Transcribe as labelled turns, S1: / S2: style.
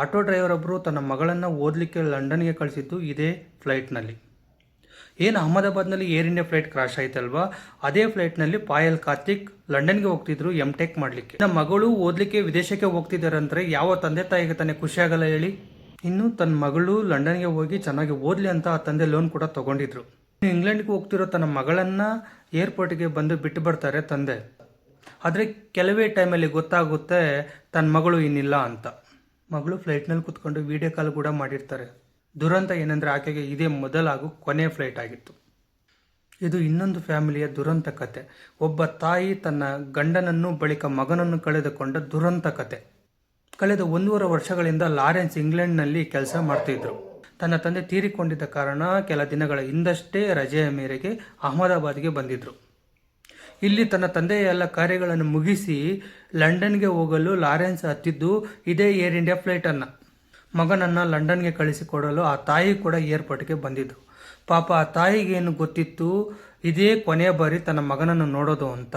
S1: Auto driver ಒಬ್ಬರು ತನ್ನ ಮಗಳನ್ನು ಓದಲಿಕ್ಕೆ ಲಂಡನ್ಗೆ ಕಳಿಸಿದ್ದು ಇದೇ ಫ್ಲೈಟ್ನಲ್ಲಿ. ಏನು ಅಹಮದಾಬಾದ್ನಲ್ಲಿ ಏರ್ ಇಂಡಿಯಾ ಫ್ಲೈಟ್ ಕ್ರಾಶ್ ಆಯ್ತಲ್ವಾ? ಅದೇ ಫ್ಲೈಟ್ನಲ್ಲಿ ಪಾಯಲ್ ಕಾರ್ತಿಕ್ ಲಂಡನ್ಗೆ ಹೋಗ್ತಿದ್ರು ಎಂ ಟೆಕ್ ಮಾಡಲಿಕ್ಕೆ. ನಮ್ಮ ಮಗಳು ಓದಲಿಕ್ಕೆ ವಿದೇಶಕ್ಕೆ ಹೋಗ್ತಿದ್ದಾರೆ ಅಂದರೆ ಯಾವ ತಂದೆ ತಾಯಿಗೆ ತಾನೇ ಖುಷಿ ಆಗಲ್ಲ ಹೇಳಿ? ಇನ್ನು ತನ್ನ ಮಗಳು ಲಂಡನ್ಗೆ ಹೋಗಿ ಚೆನ್ನಾಗಿ ಓದಲಿ ಅಂತ ಆ ತಂದೆ ಲೋನ್ ಕೂಡ ತಗೊಂಡಿದ್ರು. ಇಂಗ್ಲೆಂಡ್ಗೆ ಹೋಗ್ತಿರೋ ತನ್ನ ಮಗಳನ್ನ ಏರ್ಪೋರ್ಟ್ಗೆ ಬಂದು ಬಿಟ್ಟು ಬರ್ತಾರೆ ತಂದೆ. ಆದರೆ ಕೆಲವೇ ಟೈಮಲ್ಲಿ ಗೊತ್ತಾಗುತ್ತೆ ತನ್ನ ಮಗಳು ಇನ್ನಿಲ್ಲ ಅಂತ. ಮಗಳು ಫ್ಲೈಟ್ನಲ್ಲಿ ಕುತ್ಕೊಂಡು ವಿಡಿಯೋ ಕಾಲ್ ಕೂಡ ಮಾಡಿರ್ತಾರೆ. ದುರಂತ ಏನಂದರೆ ಆಕೆಗೆ ಇದೇ ಮೊದಲ ಹಾಗೂ ಕೊನೆಯ ಫ್ಲೈಟ್ ಆಗಿತ್ತು. ಇದು ಇನ್ನೊಂದು ಫ್ಯಾಮಿಲಿಯ ದುರಂತ ಕತೆ. ಒಬ್ಬ ತಾಯಿ ತನ್ನ ಗಂಡನನ್ನು ಬಳಿಕ ಮಗನನ್ನು ಕಳೆದುಕೊಂಡ ದುರಂತ ಕತೆ. ಕಳೆದ ಒಂದೂವರೆ ವರ್ಷಗಳಿಂದ ಲಾರೆನ್ಸ್ ಇಂಗ್ಲೆಂಡ್ನಲ್ಲಿ ಕೆಲಸ ಮಾಡ್ತಿದ್ರು. ತನ್ನ ತಂದೆ ತೀರಿಕೊಂಡಿದ್ದ ಕಾರಣ ಕೆಲ ದಿನಗಳ ಹಿಂದಷ್ಟೇ ರಜೆಯ ಮೇರೆಗೆ ಅಹಮದಾಬಾದ್ಗೆ ಬಂದಿದ್ರು. ಇಲ್ಲಿ ತನ್ನ ತಂದೆಯ ಎಲ್ಲ ಕಾರ್ಯಗಳನ್ನು ಮುಗಿಸಿ ಲಂಡನ್ಗೆ ಹೋಗಲು ಲಾರೆನ್ಸ್ ಹತ್ತಿದ್ದು ಇದೇ ಏರ್ ಇಂಡಿಯಾ ಫ್ಲೈಟನ್ನು. ಮಗನನ್ನು ಲಂಡನ್ಗೆ ಕಳಿಸಿಕೊಡಲು ಆ ತಾಯಿ ಕೂಡ ಏರ್ಪೋರ್ಟ್ಗೆ ಬಂದಿದ್ದು. ಪಾಪ ಆ ತಾಯಿಗೇನು ಗೊತ್ತಿತ್ತು? ಇದೇ ಕೊನೆಯ ಬಾರಿ ತನ್ನ ಮಗನನ್ನು ನೋಡೋದು ಅಂತ.